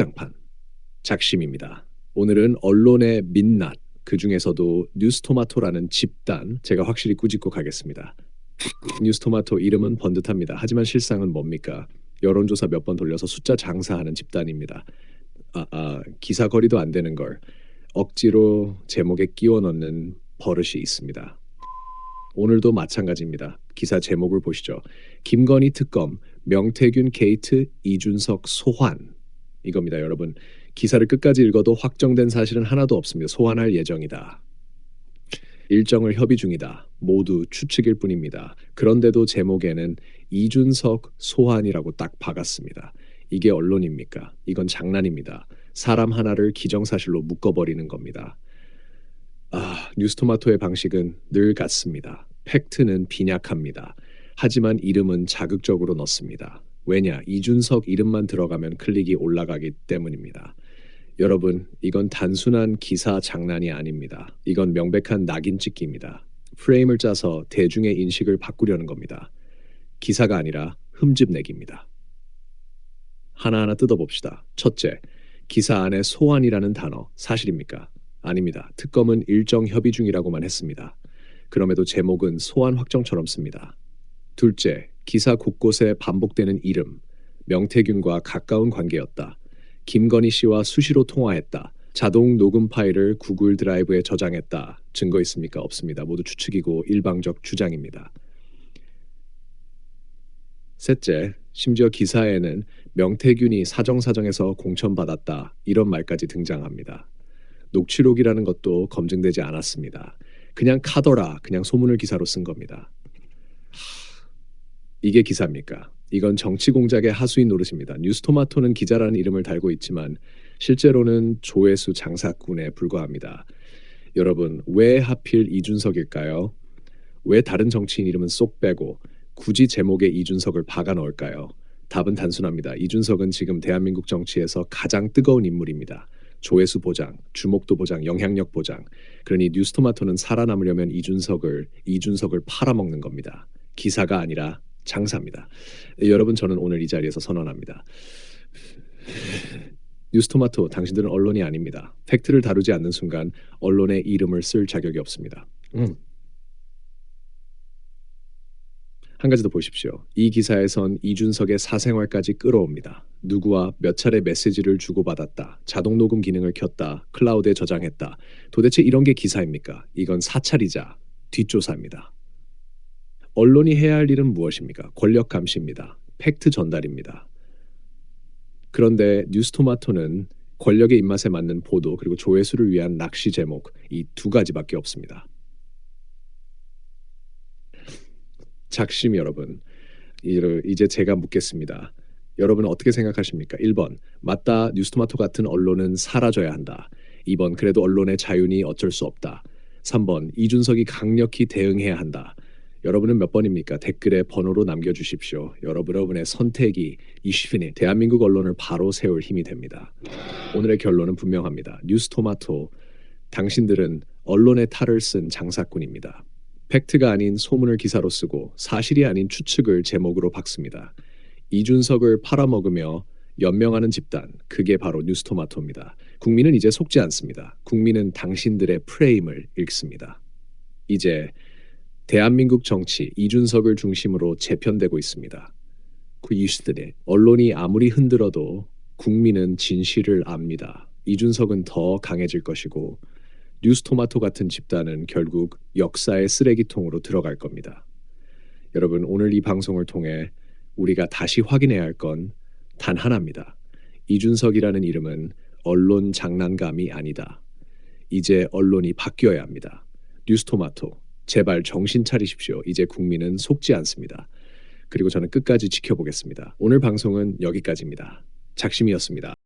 확장판 작심입니다. 오늘은 언론의 민낯 그 중에서도 뉴스토마토라는 집단 제가 확실히 꾸짖고 가겠습니다. 뉴스토마토 이름은 번듯합니다. 하지만 실상은 뭡니까? 여론조사 몇 번 돌려서 숫자 장사하는 집단입니다. 아, 아, 기사 거리도 안 되는 걸 억지로 제목에 끼워 넣는 버릇이 있습니다. 오늘도 마찬가지입니다. 기사 제목을 보시죠. 김건희 특검, 명태균 게이트, 이준석 소환. 이겁니다, 여러분. 기사를 끝까지 읽어도 확정된 사실은 하나도 없습니다. 소환할 예정이다. 일정을 협의 중이다. 모두 추측일 뿐입니다. 그런데도 제목에는 이준석 소환이라고 딱 박았습니다. 이게 언론입니까? 이건 장난입니다. 사람 하나를 기정사실로 묶어버리는 겁니다. 아, 뉴스토마토의 방식은 늘 같습니다. 팩트는 빈약합니다. 하지만 이름은 자극적으로 넣습니다. 왜냐? 이준석 이름만 들어가면 클릭이 올라가기 때문입니다. 여러분, 이건 단순한 기사 장난이 아닙니다. 이건 명백한 낙인 찍기입니다. 프레임을 짜서 대중의 인식을 바꾸려는 겁니다. 기사가 아니라 흠집 내기입니다. 하나하나 뜯어봅시다. 첫째, 기사 안에 소환이라는 단어 사실입니까? 아닙니다. 특검은 일정 협의 중이라고만 했습니다. 그럼에도 제목은 소환 확정처럼 씁니다. 둘째, 기사 곳곳에 반복되는 이름, 명태균과 가까운 관계였다. 김건희 씨와 수시로 통화했다. 자동 녹음 파일을 구글 드라이브에 저장했다. 증거 있습니까? 없습니다. 모두 추측이고 일방적 주장입니다. 셋째, 심지어 기사에는 명태균이 사정사정에서 공천받았다. 이런 말까지 등장합니다. 녹취록이라는 것도 검증되지 않았습니다. 그냥 카더라, 그냥 소문을 기사로 쓴 겁니다. 이게 기사입니까? 이건 정치 공작의 하수인 노릇입니다. 뉴스토마토는 기자라는 이름을 달고 있지만 실제로는 조회수 장사꾼에 불과합니다. 여러분, 왜 하필 이준석일까요? 왜 다른 정치인 이름은 쏙 빼고 굳이 제목에 이준석을 박아 넣을까요? 답은 단순합니다. 이준석은 지금 대한민국 정치에서 가장 뜨거운 인물입니다. 조회수 보장, 주목도 보장, 영향력 보장. 그러니 뉴스토마토는 살아남으려면 이준석을 이준석을 팔아먹는 겁니다. 기사가 아니라 장사입니다. 여러분 저는 오늘 이 자리에서 선언합니다. 뉴스토마토 당신들은 언론이 아닙니다. 팩트를 다루지 않는 순간 언론의 이름을 쓸 자격이 없습니다. 음. 한 가지 더 보십시오. 이 기사에선 이준석의 사생활까지 끌어옵니다. 누구와 몇 차례 메시지를 주고받았다. 자동 녹음 기능을 켰다. 클라우드에 저장했다. 도대체 이런 게 기사입니까? 이건 사찰이자 뒷조사입니다. 언론이 해야 할 일은 무엇입니까? 권력 감시입니다. 팩트 전달입니다. 그런데 뉴스토마토는 권력의 입맛에 맞는 보도 그리고 조회수를 위한 낚시 제목 이 두 가지밖에 없습니다. 작심 여러분, 이제 제가 묻겠습니다. 여러분 어떻게 생각하십니까? 1번, 맞다. 뉴스토마토 같은 언론은 사라져야 한다. 2번, 그래도 언론의 자윤이 어쩔 수 없다. 3번, 이준석이 강력히 대응해야 한다. 여러분은 몇 번입니까? 댓글에 번호로 남겨주십시오. 여러분의 선택이 20인의 대한민국 언론을 바로 세울 힘이 됩니다. 오늘의 결론은 분명합니다. 뉴스토마토, 당신들은 언론의 탈을 쓴 장사꾼입니다. 팩트가 아닌 소문을 기사로 쓰고 사실이 아닌 추측을 제목으로 박습니다. 이준석을 팔아먹으며 연명하는 집단, 그게 바로 뉴스토마토입니다. 국민은 이제 속지 않습니다. 국민은 당신들의 프레임을 읽습니다. 이제 대한민국 정치 이준석을 중심으로 재편되고 있습니다. 그 이슈들의 언론이 아무리 흔들어도 국민은 진실을 압니다. 이준석은 더 강해질 것이고 뉴스토마토 같은 집단은 결국 역사의 쓰레기통으로 들어갈 겁니다. 여러분, 오늘 이 방송을 통해 우리가 다시 확인해야 할 건 단 하나입니다. 이준석이라는 이름은 언론 장난감이 아니다. 이제 언론이 바뀌어야 합니다. 뉴스토마토, 제발 정신 차리십시오. 이제 국민은 속지 않습니다. 그리고 저는 끝까지 지켜보겠습니다. 오늘 방송은 여기까지입니다. 작심이었습니다.